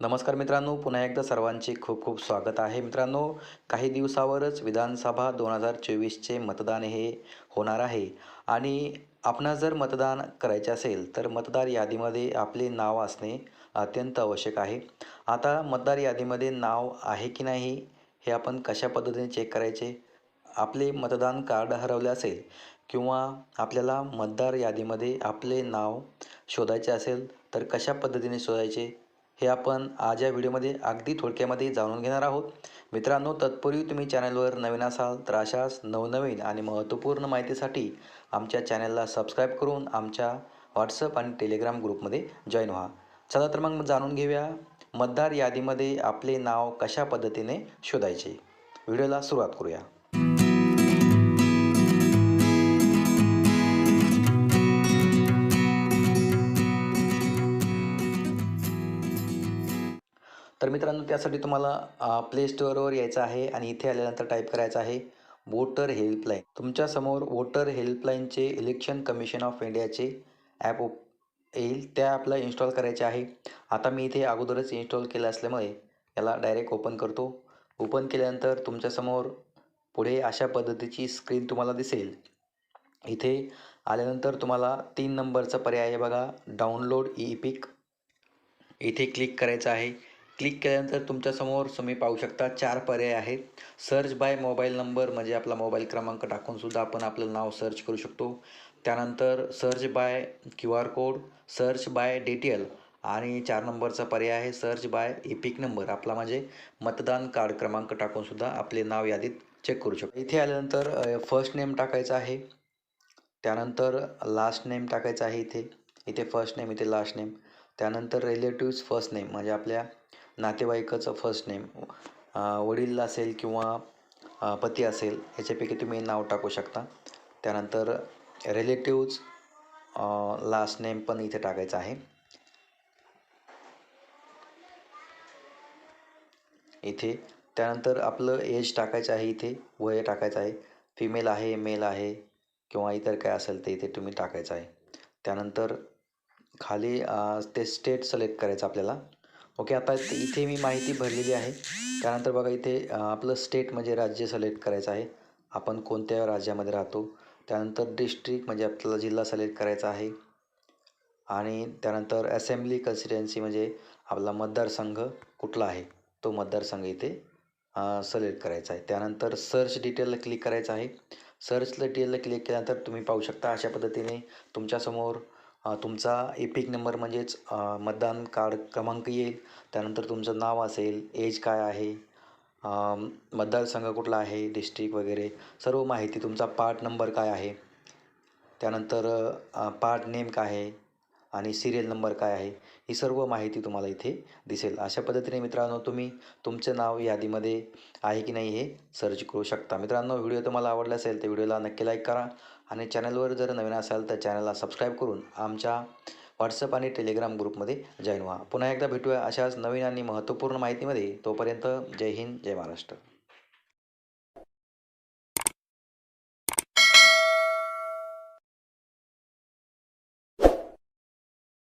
नमस्कार मित्रांनो पुन्हा एकदा सर्वांचे खूप खूप स्वागत आहे. मित्रांनो काही दिवसावरच विधानसभा दोन हजार चोवीसचे मतदान हे होणार आहे. आणि आपणास जर मतदान करायचे असेल तर मतदार यादीमध्ये आपले नाव असणे अत्यंत आवश्यक आहे. आता मतदार यादीमध्ये नाव आहे की नाही हे आपण कशा पद्धतीने चेक करायचे? आपले मतदान कार्ड हरवले असेल किंवा आपल्याला मतदार यादीमध्ये आपले नाव शोधायचे असेल तर कशा पद्धतीने शोधायचे? हे आपण आज या व्हिडिओमध्ये अगदी थोडक्यामध्ये जाणून घेणार आहोत. मित्रांनो तत्पूर्वी तुम्ही चॅनलवर नवीन असाल तर अशाच नवनवीन आणि महत्त्वपूर्ण माहितीसाठी आमच्या चॅनलला सबस्क्राईब करून आमच्या व्हॉट्सअप आणि टेलिग्राम ग्रुपमध्ये जॉईन व्हा. चला तर मग जाणून घेऊया मतदार यादीमध्ये आपले नाव कशा पद्धतीने शोधायचे. व्हिडिओला सुरुवात करूया. तर मित्रांनो त्यासाठी तुम्हाला प्ले स्टोअरवर यायचं आहे आणि इथे आल्यानंतर टाईप करायचं आहे वोटर हेल्पलाईन तुमच्यासमोर वोटर हेल्पलाईनचे इलेक्शन कमिशन ऑफ इंडियाचे ॲप येईल. त्या ॲपला इन्स्टॉल करायचे आहे. आता मी इथे अगोदरच इन्स्टॉल केलं असल्यामुळे याला डायरेक्ट ओपन करतो. ओपन केल्यानंतर तुमच्यासमोर पुढे अशा पद्धतीची स्क्रीन तुम्हाला दिसेल. इथे आल्यानंतर तुम्हाला तीन नंबरचा पर्याय आहे बघा. डाउनलोड ई पिक इथे क्लिक करायचं आहे. क्लिक केल्यानंतर तुमच्यासमोर तुम्ही पाहू शकता चार पर्याय आहेत. सर्च बाय मोबाईल नंबर म्हणजे आपला मोबाईल क्रमांक टाकूनसुद्धा आपण आपलं नाव सर्च करू शकतो. त्यानंतर search by Q R code search by detail आणि चार नंबरचा पर्याय आहे सर्च बाय इपिक नंबर आपला म्हणजे मतदान कार्ड क्रमांक टाकूनसुद्धा आपले नाव यादीत चेक करू शकतो. इथे आल्यानंतर फर्स्ट नेम टाकायचा आहे. त्यानंतर लास्ट नेम टाकायचा आहे इथे. इथे फर्स्ट नेम इथे लास्ट नेम त्यानंतर रिलेटिव्स फर्स्ट नेम म्हणजे आपल्या नातेवाईकाचं फर्स्ट नेम वडील असेल किंवा पती असेल याच्यापैकी तुम्ही नाव टाकू शकता. त्यानंतर रिलेटिव्ज लास्ट नेम पण इथे टाकायचं आहे. इथे. त्यानंतर आपलं एज टाकायचं आहे इथे वय टाकायचं आहे. फिमेल आहे मेल आहे किंवा इतर काय असेल ते इथे तुम्ही टाकायचं आहे. त्यानंतर खाली ते स्टेट सिलेक्ट करायचं आपल्याला. ओके आता इथे मी माहिती भरलेली आहे. त्यानंतर बघा इथे आपलं स्टेट म्हणजे राज्य सिलेक्ट करायचं आहे. आपण कोणत्या राज्यामध्ये राहतो? त्यानंतर डिस्ट्रिक्ट म्हणजे आपल्याला जिल्हा सिलेक्ट करायचा आहे. आणि त्यानंतर असेंब्ली कन्स्टिट्युएन्सी म्हणजे आपला मतदारसंघ कुठला आहे? तो मतदारसंघ इथे सिलेक्ट करायचा आहे. त्यानंतर सर्च डिटेलला क्लिक करायचं आहे. सर्च डिटेलला क्लिक केल्यानंतर तुम्ही पाहू शकता अशा पद्धतीने तुमच्यासमोर तुमचा एपिक नंबर म्हणजेच मतदान कार्ड क्रमांक येईल. त्यानंतर तुमचं नाव असेल एज काय आहे मतदारसंघ कुठला आहे डिस्ट्रिक्ट वगैरे सर्व माहिती तुमचा पार्ट नंबर काय आहे. त्यानंतर पार्ट नेम काय आहे आणि सिरियल नंबर काय आहे ही सर्व माहिती तुम्हाला इथे दिसेल. अशा पद्धतीने मित्रांनो तुम्ही तुमचं नाव यादीमध्ये आहे की नाही हे सर्च करू शकता. मित्रांनो व्हिडिओ तुम्हाला आवडला असेल तर व्हिडिओला नक्की लाईक करा आणि चॅनलवर जर नवीन असाल तर चॅनलला सबस्क्राईब करून आमच्या व्हॉट्सअप आणि टेलिग्राम ग्रुपमध्ये जॉईन व्हा. पुन्हा एकदा भेटूया अशाच नवीन आणि महत्त्वपूर्ण माहितीमध्ये. तोपर्यंत जय हिंद जय महाराष्ट्र.